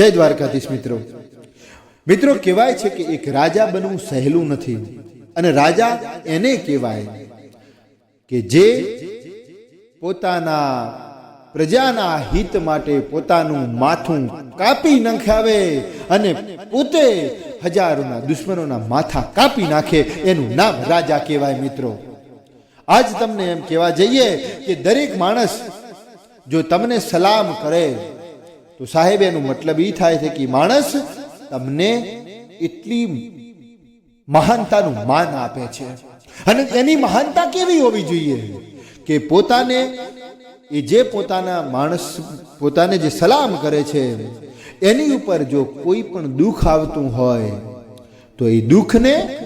જય દ્વારકાધીશ મિત્રો. મિત્રો, કહેવાય છે કે એક રાજા બનવું સહેલું નથી. અને રાજા એને કહેવાય કે જે પોતાના પ્રજાના હિત માટે પોતાનું માથું કાપી નખાવે અને પોતે હજારોના દુશ્મનોના માથા કાપી નાખે, એનું નામ રાજા કહેવાય મિત્રો. આજ તમને એમ કહેવા જઈએ કે દરેક માણસ જો તમને સલામ કરે તો સાહેબ, એનું મતલબ એ થાય છે કે માણસ તમને એટલી મહાનતાનું માન આપે છે. અને એની મહાનતા કેવી હોવી જોઈએ? કે પોતાને એ જે પોતાના માણસ, પોતાને જે સલામ કરે છે, એની ઉપર જો કોઈ પણ દુઃખ આવતું હોય, તો એ દુઃખને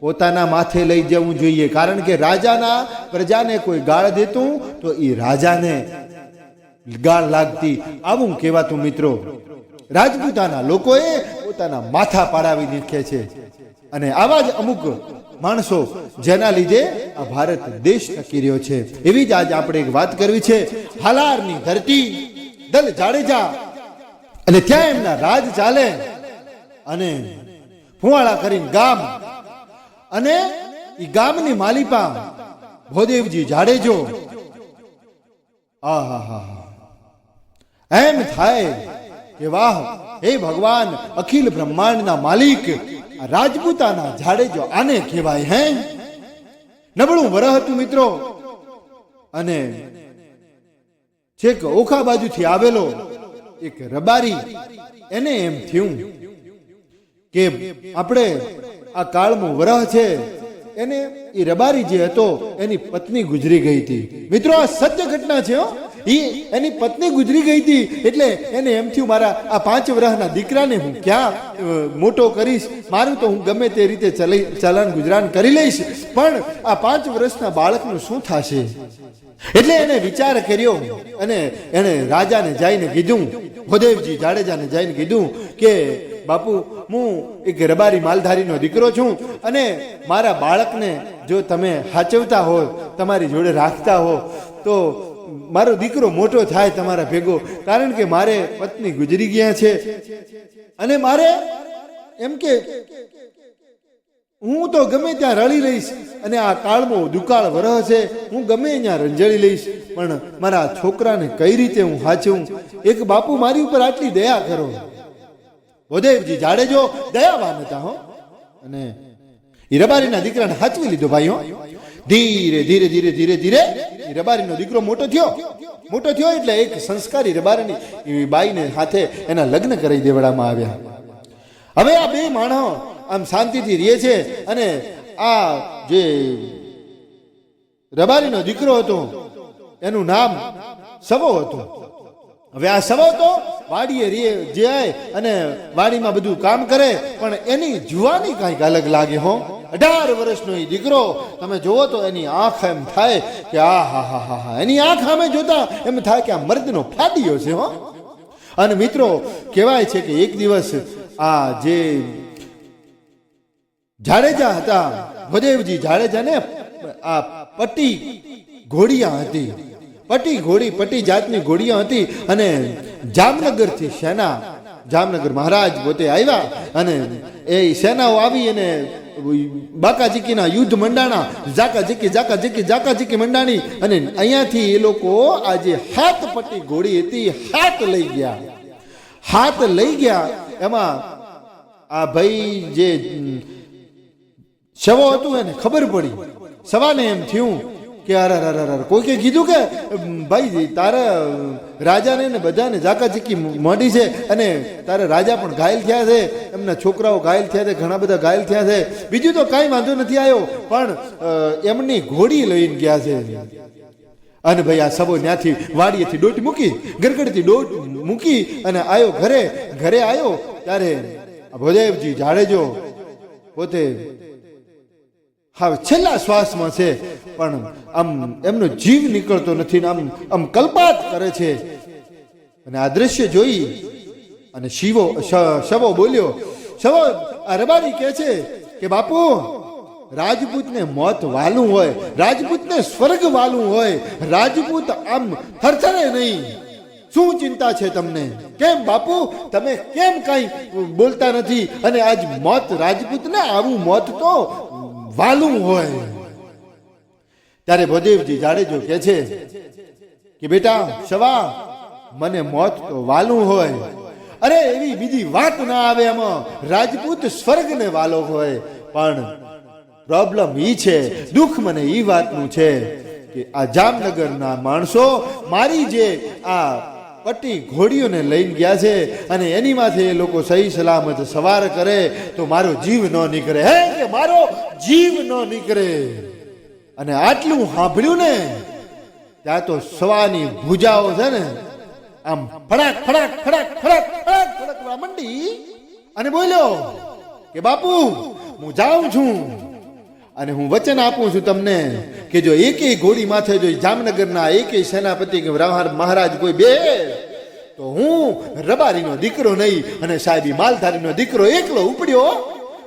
પોતાના માથે લઈ જવું જોઈએ. કારણ કે રાજાના પ્રજાને કોઈ ગાળ દેતું, તો એ રાજાને ગાળ લાગતી આવું કહેવાતું મિત્રો. રાજપૂતાના લોકોએ પોતાના માથા પાડાવી નીકળે છે. અને આવા જ અમુક માણસો જેના લીધે આ ભારત દેશ ટકી રહ્યો છે. એવી જ આજ આપણે એક વાત કરવી છે. હાલારની ધરતી, દલ જાડેજા, અને ત્યાં એમના રાજ ચાલે. અને ફુવાળા કરીને ગામ. અને એ ગામની માલિપા ભોદેવજી જાડેજો. આહાહા. એમ થાય કે વાહ, હે ભગવાન, અખિલ બ્રહ્માંડના માલિક રાજપૂતાના જાડેજો આને કહેવાય હે? નબળું વરહ હતું મિત્રો. અને છેક ઓખા બાજુથી આવેલો એક રબારી, એને એમ થયું કે આપણે આ કાળમું વરહ છે, એને એ રબારી જે હતો, એની પત્ની ગુજરી ગઈ હતી. મિત્રો, આ સત્ય ઘટના છે, હો. ઈ એની પત્ની ગુજરી ગઈ હતી, એટલે એને એમ થયું, મારા આ પાંચ વર્ષના દીકરાને હું ક્યાં મોટો કરીશ? મારું તો હું ગમે તે રીતે ચલી, ચલણ ગુજરાન કરી લઈશ. પણ આ પાંચ વર્ષના બાળકનું શું થશે? એટલે એને વિચાર કર્યો અને એને રાજાને જઈને કીધું ભોદેવજી જાડેજાને જઈને કીધું કે, બાપુ, હું એક રબારી માલધારીનો દીકરો છું અને મારા બાળકને જો તમે સાચવતા હો, તમારી જોડે રાખતા હો, તો મારો દીકરો મોટો થાય તમારા ભેગો, કારણ કે મારે પત્ની ગુજરી ગયા છે. અને મારે એમ કે, હું તો ગમે ત્યાં રળી લઈશ અને આ કાળમો દુકાળ વરહ છે, હું ગમે ત્યાં રંજળી લઈશ, પણ મારા છોકરાને કઈ રીતે હું હાચું એક બાપુ મારી ઉપર આટલી દયા કરો. ભોદેવજી, જાડેજો દયાવાન હતા હો. અને હીરાબારીના રબારીના દીકરાને હાચવી લીધો ભાઈ હો ધીરે ધીરે ધીરે ધીરે ધીરે રબારીનો દીકરો મોટો થયો. મોટો થયો એટલે એક સંસ્કારી રબારની ઈ બાઈને હાથે એના લગ્ન કરી દેવડામાં આવ્યા. હવે આ બે માણસો આમ શાંતિથી રહે છે અને આ જે રબારીનો દીકરો હતો, એનું નામ સવો હતો. હવે આ સવો તો વાડીએ રે જાય અને વાડીમાં બધું કામ કરે, પણ એની જુવાની કાંઈક અલગ લાગે હો. અઢાર વર્ષનો એ દીકરો, તમે જુઓ તો એની આંખ એમ થાય કે આ હા હા હા હા. એની આંખ અમે જોતા એમ થાય કે આ મર્દનો ફાદીયો છે, હો. અને મિત્રો, કહેવાય છે કે એક દિવસ આ જે જાડેજા હતા, ભદેવજી જાડેજાને આ પટ્ટી ઘોડિયા હતી. પટ્ટી ઘોડી પટ્ટી જાતની ઘોડિયા હતી અને જામનગરથી સેના, જામનગર મહારાજ પોતે આવ્યા અને એ સેનાઓ આવી અને બાકાજીકીના યુદ્ધ મંડાણા ઝાકા જીકી ઝાકા જીકી ઝાકા જીકી મંડાણી અને અહીંયાથી એ લોકો આ જે હાથ પટ્ટી ઘોડી હતી, હાથ લઈ ગયા. હાથ લઈ ગયા. એમાં આ ભાઈ જે શવો હતું એને ખબર પડી. સવાને એમ થયું કે અરે અરે અરે કોઈ કોઈકે કીધું કે, ભાઈ તારા રાજાને ને બધાને ઝાકાઝીકી મળી છે અને તારે રાજા પણ ઘાયલ થયા છે, એમના છોકરાઓ ઘાયલ થયા છે, ઘણા બધા ઘાયલ થયા છે. બીજું તો કાંઈ વાંધો નથી આવ્યો, પણ એમની ઘોડી લઈને ગયા છે. અને ભાઈ આ સબો ત્યાંથી વાડીએથી દોટ મૂકી ગરગડથી દોટ મૂકી અને આવ્યો ઘરે ઘરે આવ્યો ત્યારે ભોદેવજી જાડેજો પોતે હા છેલ્લા શ્વાસમાં છે, પણ આમ એમનો જીવ નીકળતો નથી ને આમ આમ કલ્પાત કરે છે. અને આ દ્રશ્ય જોઈ અને શિવો શવો બોલ્યો, શવો, આ કહે છે કે બાપુ, રાજપૂતને મોત વાલું હોય, રાજપૂતને સ્વર્ગ વાલું હોય, રાજપૂત આમ થરથરે નહીં. શું ચિંતા છે તમને? કેમ બાપુ? તમે કેમ કઈ બોલતા નથી? અને આજ મોત રાજપૂતને, આવું મોત તો વાલું હોય. ત્યારે ભદેવજી જાડેજો કે છે કે, બેટા, સવા, મને મોત તો વાલું હોય. અરે, એવી બીજી વાત ના આવે એમાં રાજપૂત સ્વર્ગને વાલો હોય. પણ પ્રોબ્લેમ ઈ છે, દુઃખ મને ઈ વાતનું છે કે આ જામનગરના માણસો મારી જે આ પટ્ટી ઘોડીઓને લઈને ગયા છે અને એની માથે એ લોકો સહી સલામત સવાર કરે તો મારો જીવ ન નીકળે. હે કે મારો જીવ ન નીકળે? અને આટલું સાંભળ્યું ને, ત્યાં તો સવાની ભૂજાઓ છે ને, આમ ફડાક ફડાક ફડાક ફડાક ફડાક ફડકવા મંડી અને બોલ્યો કે બાપુ, હું જાઉં છું. અને હું વચન આપું છું તમને કે જો એકેય ઘોડી માથે જો જામનગરના એકેય સેનાપતિ કે મહારાજ કોઈ બે, તો હું રબારીનો દીકરો નહીં અને સાહેબી માલધારીનો દીકરો એકલો ઉપડ્યો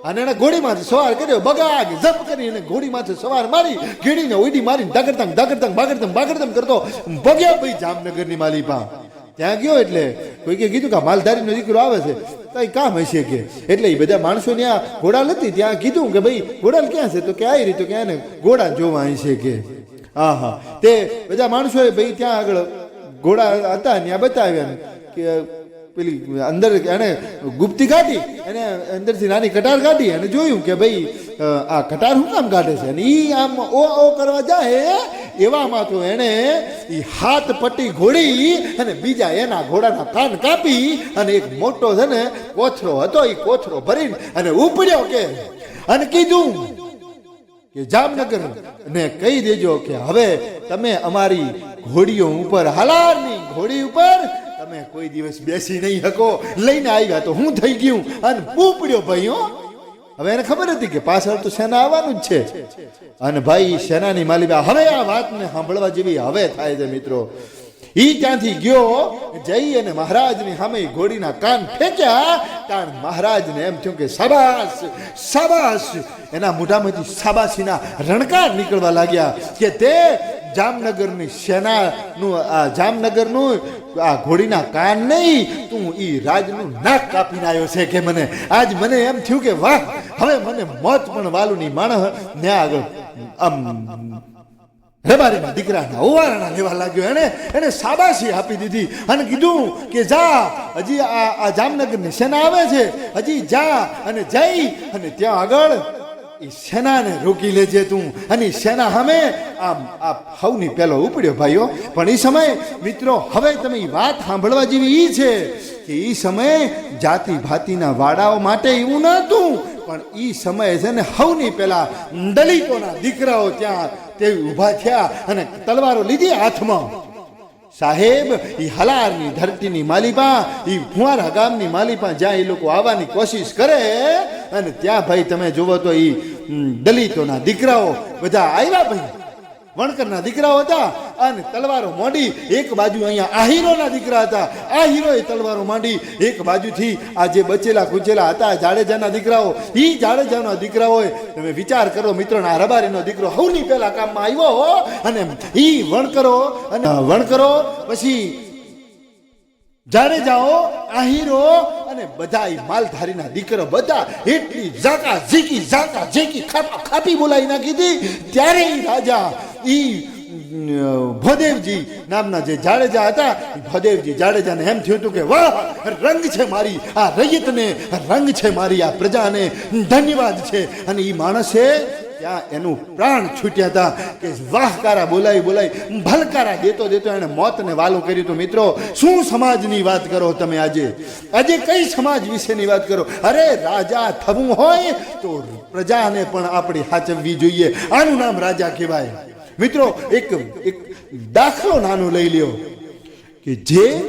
અને એને ઘોડીમાંથી સવાર કર્યો, બગાગ, જપ કરી અને ઘોડીમાંથી સવાર મારી ઘેડીને ઓઈડી મારીને દગડતંગ દગડતંગ બાગડતંગ બાગડતંગ કરતો ભગ્યો ભાઈ જામનગરની માલિપા. ત્યાં ગયો એટલે કોઈ કીધું કે માલધારીનો દીકરો આવે છે. કઈ કામ હશે કે? એટલે એ બધા માણસો ત્યાં ઘોડાલ હતી, ત્યાં કીધું કે ભાઈ ઘોડાલ ક્યાં છે? તો કે આવી રીતે ક્યાં ને ઘોડા જોવા છે કે? હા હા તે બધા માણસોએ ભાઈ ત્યાં આગળ ઘોડા હતા ત્યાં બતાવ્યા કે પેલી અંદર એને ગુપ્તી કાઢી, એને અંદરથી નાની કટાર કાઢી અને જોયું કે ભાઈ આ કટાર શું કામ કાઢે છે? અને ઈ આમ ઓ ઓ કરવા જાય એવામાં તો એને એ હાથ પટ્ટી ઘોડી અને બીજા એના ઘોડાના કાન કાપી અને એક મોટો છે ને કોથરો હતો એ કોથરો ભરીને અને ઉપડ્યો કે, અને કીધું કે જામનગર ને કહી દેજો કે હવે તમે અમારી ઘોડીઓ ઉપર, હાલારની ઘોડી ઉપર તમે કોઈ દિવસ બેસી નહીં શકો. લઈને આવ્યા તો હું થઈ ગયું અને પૂપડ્યો ભાઈ, હો. હવે એને ખબર હતી કે પાછળ તો સેના આવવાનું જ છે. અને ભાઈ, સેનાની માલિબા હવે આ વાતને સાંભળવા જેવી હવે થાય છે મિત્રો. ઈ ત્યાંથી ગયો, જઈ અને મહારાજની સામે ઘોડીના કાન ફેંક્યા. કારણ મહારાજને એમ થયું કે સાબાસ સાબાસ એના મોઢામાંથી સાબાસીના રણકાર નીકળવા લાગ્યા કે તે જામનગરની સેનાનું, આ જામનગરનું, આ ઘોડીના કાન નહીં, તું ઈ રાજનું નાક કાપીને આવ્યો છે કે મને. આજ મને એમ થયું કે વાહ, હવે મને મોત પણ વાલું ની માણસ ને આગળ આમ રબારીના દીકરાના ઓવારણા લેવા લાગ્યો. એને એને શાબાશી આપી દીધી અને કીધું કે જા, હજી આ આ જામનગરની સેના આવે છે, હજી જા અને જઈ અને ત્યાં આગળ એ સેનાને રોકી લેજે તું. અને સેના સામે આમ આ હવની પેલો ઉપડ્યો ભાઈઓ. પણ એ સમયે, મિત્રો, હવે તમે એ વાત સાંભળવા જેવી એ છે કે એ સમયે જાતિ ભાતિના વાડાઓ માટે એવું ન પણ એ સમયે છે ને હવની પેલા દલિતોના દીકરાઓ ત્યાં તે ઊભા થયા અને તલવારો લીધી હાથમાં. સાહેબ એ હલારની ધરતીની માલિપા એ ફુવારા ગામની માલિપા જ્યાં એ લોકો આવવાની કોશિશ કરે અને ત્યાં ભાઈ તમે જુઓ તો એ દલિતોના દીકરાઓ બધા આવ્યા ભાઈ. વણકરના દીકરાઓ હતા અને તલવારો માંડી એક બાજુ અહીંયા આહીરોના દીકરા હતા. આ હીરોએ તલવારો માંડી એક બાજુથી આ જે બચેલા કુચેલા હતા, જાડેજાના દીકરાઓ એ જાડેજાના દીકરાઓએ તમે વિચાર કરો મિત્રો આ રબારીનો દીકરો હવની પહેલા કામમાં આવ્યો અને એ વણકરો, અને વણકરો, પછી જાડેજાઓ આહીરો અને બધા માલધારીના દીકરો બધા એટલી ઝાકા ઝીકી ઝાકા ઝીકી ખાપા ખાપી બોલાવી નાખી હતી. ત્યારે એ રાજા ઈ ભદેવજી નામના જે જાડેજા હતા ભદેવજી જાડેજાને એમ થયું હતું કે, વાહ, રંગ છે મારી, આ રૈયતને રંગ છે મારી આ પ્રજાને, ધન્યવાદ છે. અને એ માણસે ત્યાં એનું પ્રાણ છૂટ્યા હતા કે વાહકારા બોલાવી બોલાવી ભલકારા દેતો દેતો એને મોતને વાલું કર્યું હતું. મિત્રો, શું સમાજની વાત કરો તમે આજે? આજે કઈ સમાજ વિશેની વાત કરો? અરે રાજા થવું હોય તો પ્રજાને પણ આપણે સાચવવી જોઈએ. આનું નામ રાજા કહેવાય. મિત્રો, એક એક દાખલો નાનો લઈ લ્યો. કે જે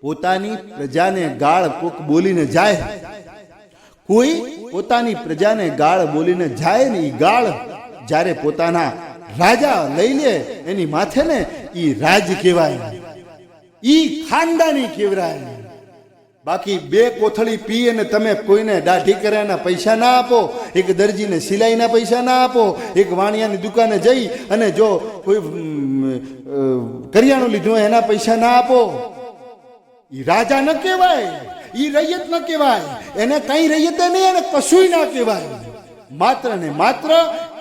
પોતાની પ્રજાને ગાળ કોક બોલીને જાય, કોઈ પોતાની પ્રજાને ગાળ બોલીને જાય ને એ ગાળ, જ્યારે પોતાના રાજા લઈ લે, એની માથે ને એ રાજ કહેવાય. ઈ ખાનદાની કહેવાય. બાકી બે કોથળી પી અને તમે કોઈને દાઢી કર્યાના પૈસા ના આપો, એક દરજીને સિલાઈના પૈસા ના આપો, એક વાણિયાની દુકાને જઈ અને જો કોઈ કરિયાણું લીધું એના પૈસા ના આપો. એ રાજા ન કહેવાય. ઈ રૈયત ન કહેવાય. એને કઈ રૈયત નહીં, એને કશું ના કહેવાય. માત્ર ને માત્ર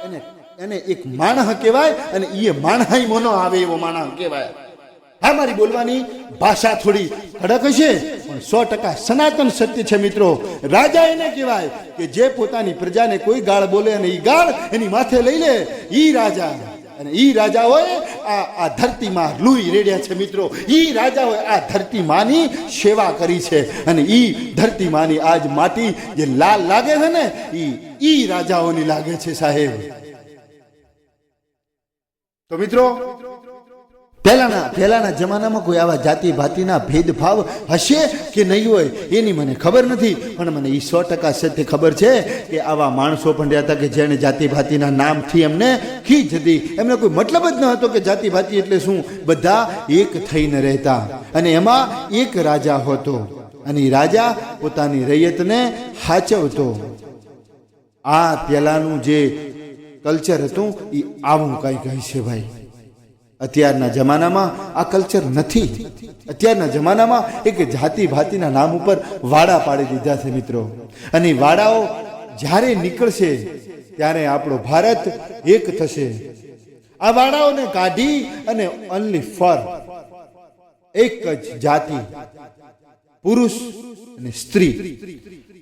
એને એને એક માણહ કહેવાય અને ઈ માણહાઈ મોનો આવે એવો માણહ કહેવાય. હા, મારી બોલવાની ભાષા થોડી કડક હશે, પણ સો ટકા સનાતન સત્ય છે મિત્રો. રાજા એને કહેવાય કે જે પોતાની પ્રજાને કોઈ ગાળ બોલે અને ઈ ગાળ એની માથે લઈ લે, ઈ રાજા. અને એ રાજા આ આ ધરતીમાં લુઈ રેડ્યા છે મિત્રો. એ રાજા હોય આ ધરતી માની સેવા કરી છે. અને એ ધરતી માની આજ માટી જે લાલ લાગે છે ને એ ઈ રાજાઓની લાગે છે સાહેબ. તો મિત્રો પહેલાના પહેલાના જમાનામાં કોઈ આવા જાતિ ભાતિના ભેદભાવ હશે કે નહીં હોય, એની મને ખબર નથી. પણ મને એ સો ટકા સત્ય ખબર છે કે આવા માણસો પણ રહ્યા હતા કે જેને જાતિ ભાતિના નામથી એમને ખીચ હતી. એમને કોઈ મતલબ જ ન હતો કે જાતિ ભાતિ એટલે શું? બધા એક થઈને રહેતા. અને એમાં એક રાજા હતો. અને રાજા પોતાની રૈયતને હાચવતો. આ પહેલાનું જે કલ્ચર હતું એ આવું કંઈ કહે છે ભાઈ. અત્યારના જમાનામાં આ કલ્ચર નથી. અત્યારના જમાનામાં એક જાતિ ભાતિના નામ ઉપર વાડા પાડી દીધા છે મિત્રો. અને વાડાઓ જ્યારે નીકળશે, ત્યારે આપણો ભારત એક થશે. આ વાડાઓને કાઢી અને ઓનલી ફોર એક જ જાતિ, પુરુષ અને સ્ત્રી.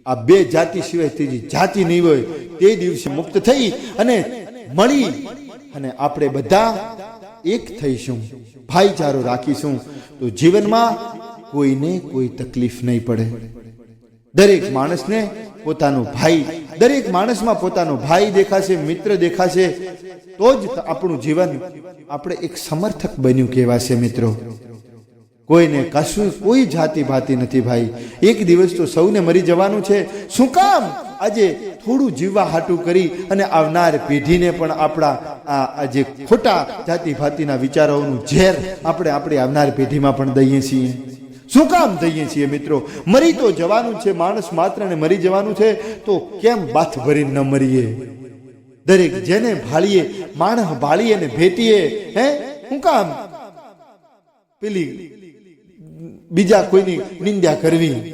આ બે જાતિ સિવાય ત્રીજી જાતિ નહીં હોય, તે દિવસે મુક્ત થઈ અને મળી અને આપણે બધા એક થઈશું, ભાઈચારો રાખીશું, તો જીવનમાં કોઈને કોઈ તકલીફ નહીં પડે. દરેક માણસને પોતાનો ભાઈ, દરેક માણસમાં પોતાનો ભાઈ દેખાશે, મિત્ર દેખાશે, તો જ આપણું જીવન આપણે એક સમર્થક બન્યું કહેવાશે મિત્રો. કોઈને કશું, કોઈ જાતિ ભાતી નથી ભાઈ. એક દિવસ તો સૌને મરી જવાનું છે. શું કામ? આજે થોડું જીવવા હાટું કરી અને આવનાર પેઢીને પણ આપણા આ જે ખોટા જાતિ ભાતિના વિચારોનું ઝેર આપણે આપણી આવનાર પેઢીમાં પણ દઈએ છીએ. શું કામ દઈએ છીએ મિત્રો? મરી તો જવાનું છે, માણસ માત્ર ને મરી જવાનું છે, તો કેમ બાથ ભરીને ન મરીએ? દરેક જેને ભાળીએ માણસ ભાળીએ ને ભેટીએ, હે? શું કામ? પેલી બીજા કોઈની નિંદા કરવી?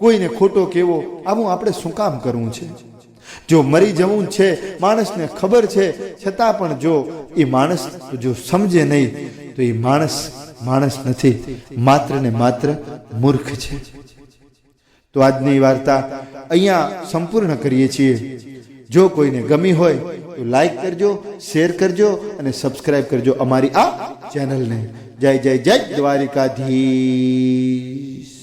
કોઈને ખોટો કેવો, આવું આપણે શું કામ કરવું છે? જો મરી જવું છે, માણસને ખબર છે, છતાં પણ જો એ માણસ જો સમજે નહીં, તો એ માણસ માણસ નથી, માત્ર ને માત્ર મૂર્ખ છે. તો આજની વાર્તા અહીંયા સંપૂર્ણ કરીએ છીએ. જો કોઈને ગમી હોય, તો લાઈક કરજો, શેર કરજો અને સબસ્ક્રાઈબ કરજો અમારી આ ચેનલને. જય જય જય દ્વારિકાધીશ.